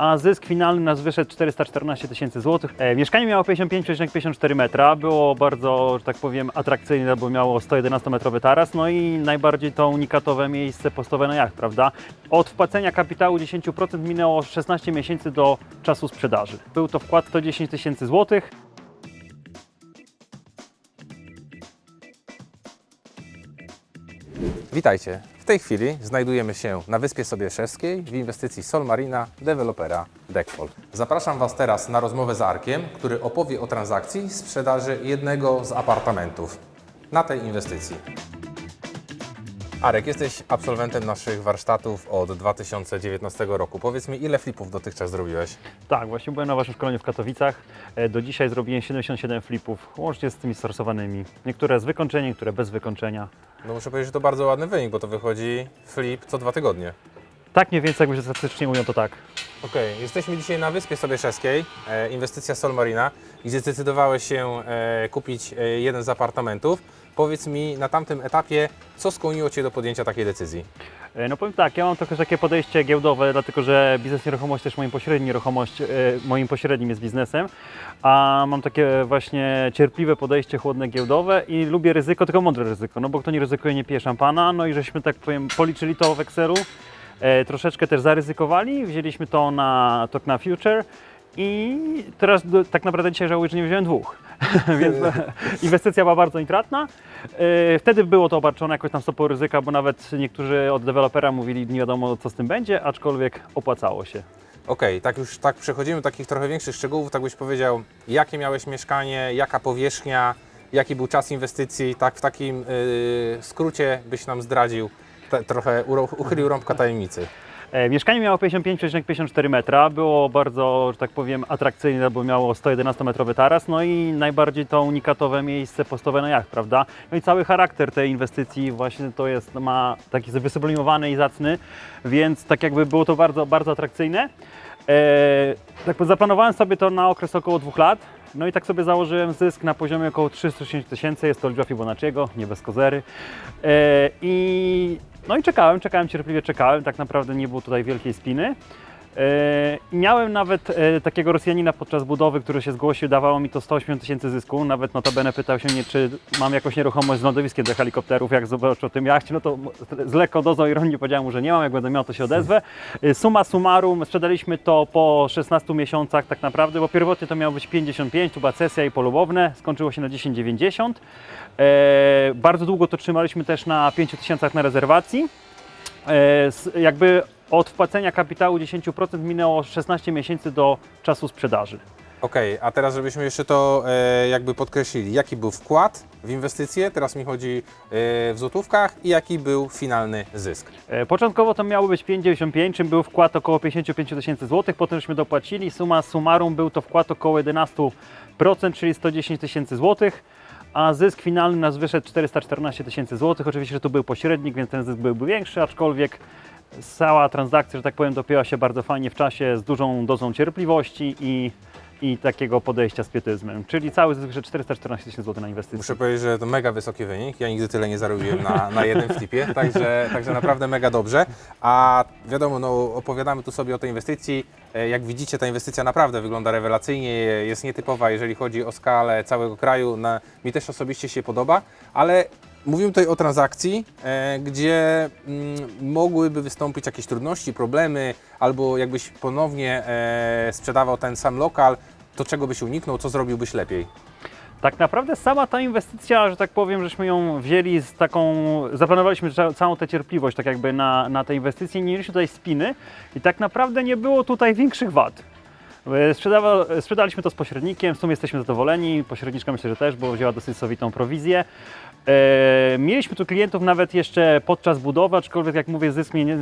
a zysk finalny nas wyszedł 414 tysięcy złotych. E, mieszkanie miało 55,54 metra, było bardzo, że tak powiem, atrakcyjne, bo miało 111-metrowy taras, no i najbardziej to unikatowe miejsce postowe na jacht, prawda? Od wpłacenia kapitału 10% minęło 16 miesięcy do czasu sprzedaży. Był to wkład 110 tysięcy złotych. Witajcie. Tej chwili znajdujemy się na Wyspie Sobieszewskiej w inwestycji Solmarina dewelopera Deckfall. Zapraszam Was teraz na rozmowę z Arkiem, który opowie o transakcji sprzedaży jednego z apartamentów na tej inwestycji. Arek, jesteś absolwentem naszych warsztatów od 2019 roku. Powiedz mi, ile flipów dotychczas zrobiłeś? Tak, właśnie byłem na Waszym szkoleniu w Katowicach. E, Do dzisiaj zrobiłem 77 flipów, łącznie z tymi storsowanymi. Niektóre z wykończeniem, niektóre bez wykończenia. No muszę powiedzieć, że to bardzo ładny wynik, bo to wychodzi flip co dwa tygodnie. Tak mniej więcej, jakby się statystycznie mówią, to tak. Okej, jesteśmy dzisiaj na Wyspie Sobieszewskiej, e, inwestycja Solmarina, gdzie zdecydowałeś się e, kupić e, jeden z apartamentów. Powiedz mi na tamtym etapie, co skłoniło Cię do podjęcia takiej decyzji? E, No powiem tak, ja mam trochę takie podejście giełdowe, dlatego że biznes nieruchomości też moim pośrednim nieruchomość, e, moim pośrednim jest biznesem, a mam takie właśnie cierpliwe podejście chłodne giełdowe i lubię ryzyko, tylko mądre ryzyko, no bo kto nie ryzykuje nie pije szampana, no i żeśmy tak powiem policzyli to w Excelu, troszeczkę też zaryzykowali, wzięliśmy to na Talk na Future i teraz do, tak naprawdę dzisiaj żałuję, że nie wziąłem dwóch, więc e, inwestycja była bardzo intratna. E, Wtedy było to obarczone jakoś tam stopą ryzyka, bo nawet niektórzy od dewelopera mówili, nie wiadomo co z tym będzie, aczkolwiek opłacało się. Okej, tak już tak przechodzimy do takich trochę większych szczegółów, tak byś powiedział, jakie miałeś mieszkanie, jaka powierzchnia, jaki był czas inwestycji, tak w takim y, skrócie byś nam zdradził, te, trochę uchylił rąbka tajemnicy. E, Mieszkanie miało 55,54 metra, było bardzo, że tak powiem, atrakcyjne, bo miało 111-metrowy taras, no i najbardziej to unikatowe miejsce postowe na jacht, prawda? No i cały charakter tej inwestycji właśnie to jest, ma taki wysublimowany i zacny, więc tak jakby było to bardzo, bardzo atrakcyjne. E, tak zaplanowałem sobie to na okres około dwóch lat, no i tak sobie założyłem zysk na poziomie około 360 tysięcy, jest to liczba Fibonacciego, nie bez kozery. E, I no i czekałem, czekałem, cierpliwie czekałem, tak naprawdę nie było tutaj wielkiej spiny. E, miałem nawet e, takiego Rosjanina podczas budowy, który się zgłosił, dawało mi to 180 tysięcy zysku, nawet notabene pytał się mnie, czy mam jakąś nieruchomość z lądowiskiem do helikopterów, jak zobaczył o tym jachcie, no to z lekką dozą ironii powiedziałem mu, że nie mam, jak będę miał, to się odezwę. E, Summa summarum, sprzedaliśmy to po 16 miesiącach tak naprawdę, bo pierwotnie to miało być 55, tu była i polubowne, skończyło się na 10,90. E, bardzo długo to trzymaliśmy też na 5 tysiącach na rezerwacji. Jakby od wpłacenia kapitału 10% minęło 16 miesięcy do czasu sprzedaży. Okej, a teraz żebyśmy jeszcze to e, jakby podkreślili, jaki był wkład w inwestycję, teraz mi chodzi e, w złotówkach i jaki był finalny zysk. E, Początkowo to miało być 5,95, czym był wkład około 55 tysięcy złotych, potem żeśmy dopłacili, suma summarum był to wkład około 11%, czyli 110 tysięcy złotych, a zysk finalny nas wyszedł 414 tysięcy złotych. Oczywiście, że tu był pośrednik, więc ten zysk byłby większy, aczkolwiek cała transakcja, że tak powiem, dopięła się bardzo fajnie w czasie z dużą dozą cierpliwości i, i takiego podejścia z pietyzmem, czyli cały zysk wyszedł 414 tysięcy złotych na inwestycje. Muszę powiedzieć, że to mega wysoki wynik. Ja nigdy tyle nie zarobiłem na, na jednym flipie, także, także naprawdę mega dobrze. A wiadomo, no, opowiadamy tu sobie o tej inwestycji. E, Jak widzicie, ta inwestycja naprawdę wygląda rewelacyjnie, jest nietypowa, jeżeli chodzi o skalę całego kraju. Na, mi też osobiście się podoba, ale mówimy tutaj o transakcji, e, gdzie mm, mogłyby wystąpić jakieś trudności, problemy, albo jakbyś ponownie e, sprzedawał ten sam lokal, to czego byś uniknął, co zrobiłbyś lepiej? Tak naprawdę sama ta inwestycja, że tak powiem, żeśmy ją wzięli z taką, zaplanowaliśmy ca- całą tę cierpliwość tak jakby na, na te inwestycje, nie mieliśmy tutaj spiny i tak naprawdę nie było tutaj większych wad. E, sprzedaliśmy to z pośrednikiem, w sumie jesteśmy zadowoleni, pośredniczka myślę, że też, bo wzięła dosyć sowitą prowizję. E, mieliśmy tu klientów nawet jeszcze podczas budowy, aczkolwiek jak mówię, zysk mnie nie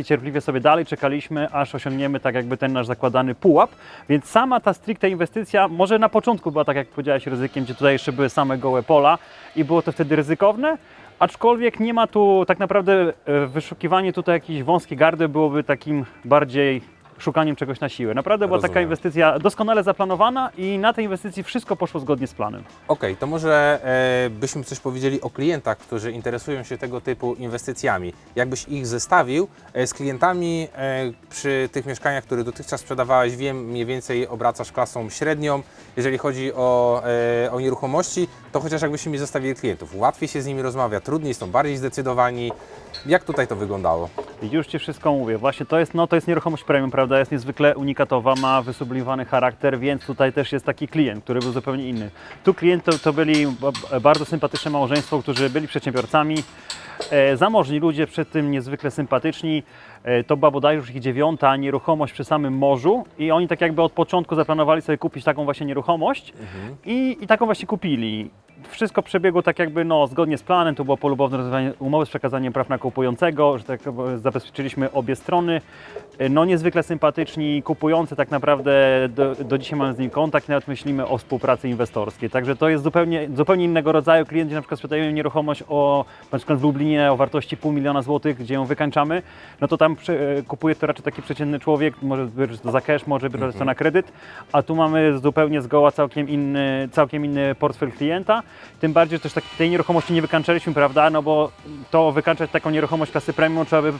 i cierpliwie sobie dalej czekaliśmy, aż osiągniemy tak jakby ten nasz zakładany pułap. Więc sama ta stricte inwestycja, może na początku była tak jak powiedziałeś ryzykiem, gdzie tutaj jeszcze były same gołe pola i było to wtedy ryzykowne, aczkolwiek nie ma tu tak naprawdę e, wyszukiwanie tutaj jakiejś wąskiej gardy byłoby takim bardziej szukaniem czegoś na siłę. Naprawdę była taka Rozumiem. inwestycja doskonale zaplanowana i na tej inwestycji wszystko poszło zgodnie z planem. Okej, to może e, byśmy coś powiedzieli o klientach, którzy interesują się tego typu inwestycjami. Jakbyś ich zestawił e, z klientami e, przy tych mieszkaniach, które dotychczas sprzedawałeś, wiem, mniej więcej obracasz klasą średnią. Jeżeli chodzi o, e, o nieruchomości, to chociaż jakbyśmy mi zestawili klientów. Łatwiej się z nimi rozmawia, trudniej są bardziej zdecydowani. Jak tutaj to wyglądało? Już Ci wszystko mówię. Właśnie to jest, no, to jest nieruchomość premium, prawda? Jest niezwykle unikatowa, ma wysublimowany charakter, więc tutaj też jest taki klient, który był zupełnie inny. Tu klient to, to byli ba- bardzo sympatyczne małżeństwo, którzy byli przedsiębiorcami, e, zamożni ludzie, przy tym niezwykle sympatyczni. E, to była bodajże już ich dziewiąta nieruchomość przy samym morzu i oni tak jakby od początku zaplanowali sobie kupić taką właśnie nieruchomość i, i taką właśnie kupili. Wszystko przebiegło tak jakby no, zgodnie z planem, to było polubowne rozwiązanie umowy z przekazaniem praw na kupującego, że tak zabezpieczyliśmy obie strony. No niezwykle sympatyczni, kupujący tak naprawdę do, do dzisiaj mamy z nim kontakt nawet myślimy o współpracy inwestorskiej. Także to jest zupełnie, zupełnie innego rodzaju klienci, na przykład sprzedają nieruchomość o, na przykład w Lublinie o wartości pół miliona złotych, gdzie ją wykańczamy, no to tam przy, e, kupuje to raczej taki przeciętny człowiek, może być to za cash, może być to na kredyt, a tu mamy zupełnie zgoła całkiem inny, całkiem inny portfel klienta. Tym bardziej, że też tak, tej nieruchomości nie wykańczaliśmy, prawda? No bo to wykańczać taką nieruchomość klasy premium trzeba by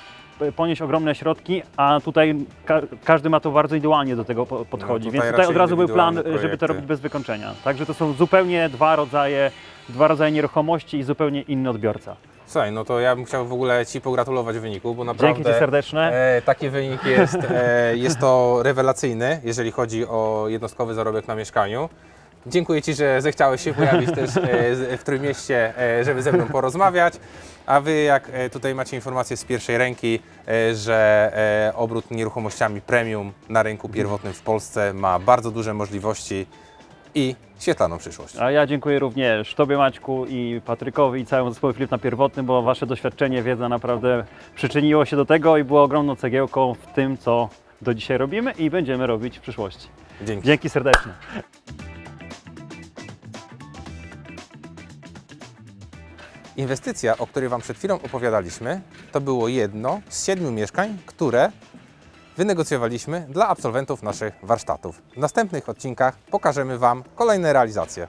ponieść ogromne środki, a tutaj ka każdy ma to bardzo indywidualnie do tego po podchodzi, No tutaj więc tutaj od razu był plan, indywidualne żeby to projekty. robić bez wykończenia. Także to są zupełnie dwa rodzaje, dwa rodzaje nieruchomości i zupełnie inny odbiorca. Słuchaj, no to ja bym chciał w ogóle Ci pogratulować wyniku, bo naprawdę... Dzięki Ci serdeczne. E, taki wynik jest, e, jest to rewelacyjny, jeżeli chodzi o jednostkowy zarobek na mieszkaniu. Dziękuję Ci, że zechciałeś się pojawić też e, w Trójmieście, e, żeby ze mną porozmawiać. A Wy, jak e, tutaj macie informację z pierwszej ręki, że obrót nieruchomościami premium na rynku pierwotnym w Polsce ma bardzo duże możliwości i świetlaną przyszłość. A ja dziękuję również Tobie Maćku i Patrykowi i całemu zespołowi Filip na Pierwotnym, bo Wasze doświadczenie, wiedza naprawdę przyczyniło się do tego i było ogromną cegiełką w tym, co do dzisiaj robimy i będziemy robić w przyszłości. Dzięki. Dzięki serdecznie. Inwestycja, o której Wam przed chwilą opowiadaliśmy, to było jedno z siedmiu mieszkań, które wynegocjowaliśmy dla absolwentów naszych warsztatów. W następnych odcinkach pokażemy Wam kolejne realizacje.